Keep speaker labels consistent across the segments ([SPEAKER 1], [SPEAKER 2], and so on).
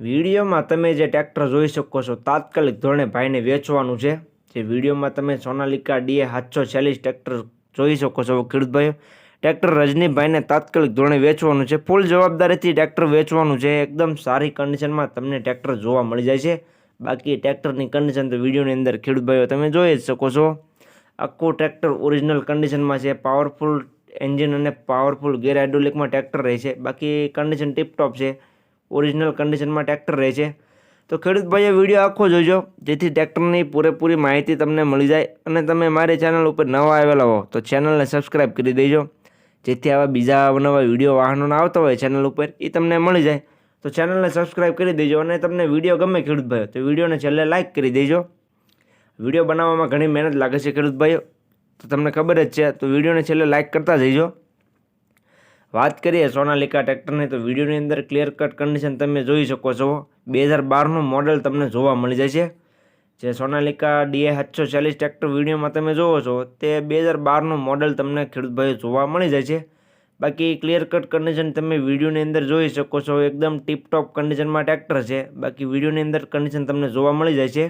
[SPEAKER 1] વિડીયોમાં તમે જે ટ્રેક્ટર જોઈ શકો છો, તાત્કાલિક ધોરણે ભાઈને વેચવાનું છે. જે વિડીયોમાં તમે સોનાલિકા ડીએ સાતસો ચાલીસ ટ્રેક્ટર જોઈ શકો છો ખેડૂતભાઈઓ ટ્રેક્ટર રજનીભાઈને તાત્કાલિક ધોરણે વેચવાનું છે. ફૂલ જવાબદારીથી ટ્રેક્ટર વેચવાનું છે. એકદમ સારી કન્ડિશનમાં તમને ટ્રેક્ટર જોવા મળી જાય છે. બાકી ટ્રેક્ટરની કન્ડિશન તો વિડીયોની અંદર ખેડૂતભાઈઓ તમે જોઈ જ શકો છો. આખું ટ્રેક્ટર ઓરિજિનલ કન્ડિશનમાં છે. પાવરફુલ એન્જિન અને પાવરફુલ ગેર હાઇડ્રોલિકમાં ટ્રેક્ટર રહે છે. બાકી કન્ડિશન ટીપટોપ છે. ઓરિજિનલ કન્ડિશનમાં ટ્રેક્ટર રહે છે. તો ખેડૂત ભાઈએ વીડિયો આખો જોજો, જેથી ટ્રેક્ટરની પૂરેપૂરી માહિતી તમને મળી જાય અને તમે મારી ચેનલ ઉપર નવા આવેલા હો, તો ચેનલને સબસ્ક્રાઈબ કરી દેજો. જેથી આવા બીજા નવા વીડિયો વાહનોના આવતા હોય ચેનલ ઉપર એ તમને મળી જાય. તો ચેનલને સબસ્ક્રાઈબ કરી દેજો અને તમને વીડિયો ગમે ખેડૂત ભાઈઓ, તો વિડીયોને છેલ્લે લાઇક કરી દેજો. વીડિયો બનાવવામાં ઘણી મહેનત લાગે છે ખેડૂત ભાઈઓ, તો તમને ખબર જ છે, તો વિડીયોને છેલ્લે લાઇક કરતા જઈજો. વાત કરીએ સોનાલિકા ટ્રેક્ટરની, તો વિડીયોની અંદર ક્લિયર કટ કન્ડિશન તમે જોઈ શકો છો. બે હજાર બારનું મોડલ તમને જોવા મળી જાય છે જે સોનાલિકા ડીએ સાતસો ચાલીસ ટ્રેક્ટર વિડીયોમાં તમે જોવો છો, તે બે હજાર બારનું મોડલ તમને ખેડૂતભાઈ જોવા મળી જાય છે બાકી ક્લિયર કટ કન્ડિશન તમે વિડીયોની અંદર જોઈ શકો છો, એકદમ ટીપટોપ કન્ડિશનમાં ટ્રેક્ટર છે. બાકી વિડીયોની અંદર કન્ડિશન તમને જોવા મળી જાય છે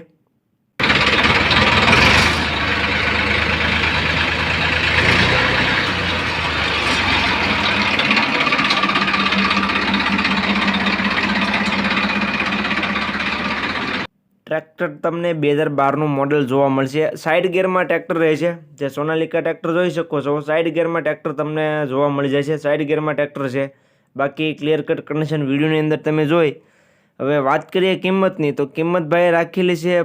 [SPEAKER 1] ટ્રેક્ટર તમને બે હજાર બારનું મોડેલ જોવા મળશે. સાઇડ ગેરમાં ટ્રેક્ટર રહે છે. જે સોનાલિકા ટ્રેક્ટર જોઈ શકો છો. સાઇડ ગેરમાં ટ્રેક્ટર તમને જોવા મળી જાય છે. સાઇડ ગેરમાં ટ્રેક્ટર છે. બાકી ક્લિયર કટ કન્ડિશન વિડીયોની અંદર તમે જોઈ. હવે વાત કરીએ કિંમતની, તો કિંમત ભાઈએ રાખેલી છે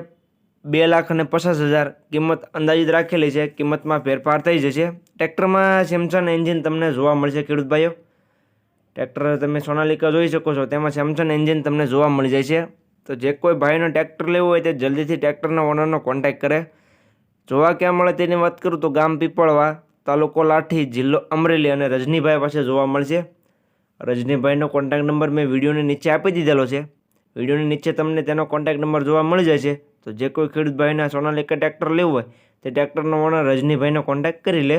[SPEAKER 1] બે લાખ અને પચાસ હજાર. કિંમત અંદાજિત રાખેલી છે. કિંમતમાં ફેરફાર થઈ જશે. ટ્રેક્ટરમાં સેમસંગ એન્જિન તમને જોવા મળશે, ખેડૂત ભાઈઓ. ટ્રેક્ટર તમે સોનાલિકા જોઈ શકો છો. તેમાં સેમસંગ એન્જિન તમને જોવા મળી જાય છે. તો જે કોઈ ભાઈનો ટ્રેક્ટર લેવું હોય તે જલ્દીથી ટ્રેક્ટરના ઓનરનો કોન્ટેક્ટ કરે. જોવા ક્યાં મળે તેની વાત કરું તો ગામ પીપળવા તાલુકો લાઠી જિલ્લો અમરેલી અને રજનીભાઈ પાસે જોવા મળશે. રજનીભાઈનો કોન્ટેક્ટ નંબર મેં વિડીયોની નીચે આપી દીધેલો છે. વિડીયોની નીચે તમને તેનો કોન્ટેક્ટ નંબર જોવા મળી જાય છે તો જે કોઈ ખેડૂત ભાઈના સોનાલિકા ટ્રેક્ટર લેવું હોય તે ટ્રેક્ટરનો ઓનર રજનીભાઈનો કોન્ટેક્ટ કરી લે.